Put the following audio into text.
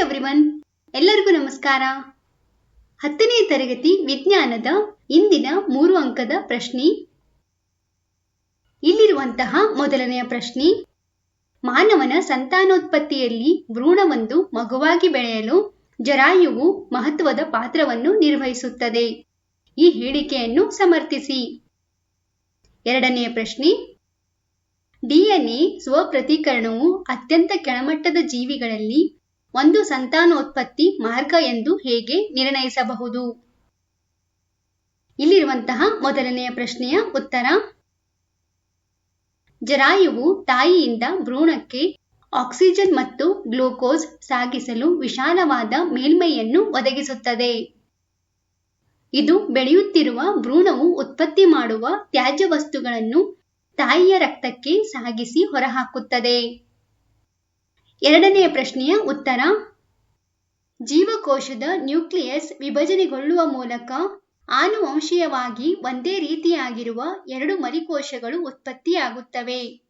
Everyone ಎಲ್ಲರಿಗೂ ನಮಸ್ಕಾರ. ಹತ್ತನೇ ತರಗತಿ ವಿಜ್ಞಾನದ ಇಂದಿನ ಮೂರು ಅಂಕದ ಪ್ರಶ್ನೆ. ಇಲ್ಲಿರುವಂತಹ ಮೊದಲನೆಯ ಪ್ರಶ್ನೆ. ಮಾನವನ ಸಂತಾನೋತ್ಪತ್ತಿಯಲ್ಲಿ ಭ್ರೂಣವೊಂದು ಮಗುವಾಗಿ ಬೆಳೆಯಲು ಜರಾಯುವು ಮಹತ್ವದ ಪಾತ್ರವನ್ನು ನಿರ್ವಹಿಸುತ್ತದೆ. ಈ ಹೇಳಿಕೆಯನ್ನು ಸಮರ್ಥಿಸಿ. ಎರಡನೆಯ ಪ್ರಶ್ನೆ. ಡಿಎನ್ಎ ಸ್ವಪ್ರತೀಕರಣವು ಅತ್ಯಂತ ಕೆಳಮಟ್ಟದ ಜೀವಿಗಳಲ್ಲಿ ಒಂದು ಸಂತಾನೋತ್ಪತ್ತಿ ಮಾರ್ಗ ಎಂದು ಹೇಗೆ ನಿರ್ಣಯಿಸಬಹುದು? ಇಲ್ಲಿರುವಂತಹ ಮೊದಲನೆಯ ಪ್ರಶ್ನೆಯ ಉತ್ತರ. ಜರಾಯುವು ತಾಯಿಯಿಂದ ಭ್ರೂಣಕ್ಕೆ ಆಕ್ಸಿಜನ್ ಮತ್ತು ಗ್ಲೂಕೋಸ್ ಸಾಗಿಸಲು ವಿಶಾಲವಾದ ಮೇಲ್ಮೈಯನ್ನು ಒದಗಿಸುತ್ತದೆ. ಇದು ಬೆಳೆಯುತ್ತಿರುವ ಭ್ರೂಣವು ಉತ್ಪತ್ತಿ ಮಾಡುವ ತ್ಯಾಜ್ಯ ವಸ್ತುಗಳನ್ನು ತಾಯಿಯ ರಕ್ತಕ್ಕೆ ಸಾಗಿಸಿ ಹೊರಹಾಕುತ್ತದೆ. ಎರಡನೆಯ ಪ್ರಶ್ನೆಯ ಉತ್ತರ. ಜೀವಕೋಶದ ನ್ಯೂಕ್ಲಿಯಸ್ ವಿಭಜನೆಗೊಳ್ಳುವ ಮೂಲಕ ಆನುವಂಶೀಯವಾಗಿ ಒಂದೇ ರೀತಿಯಾಗಿರುವ ಎರಡು ಮರಿಕೋಶಗಳು ಉತ್ಪತ್ತಿಯಾಗುತ್ತವೆ.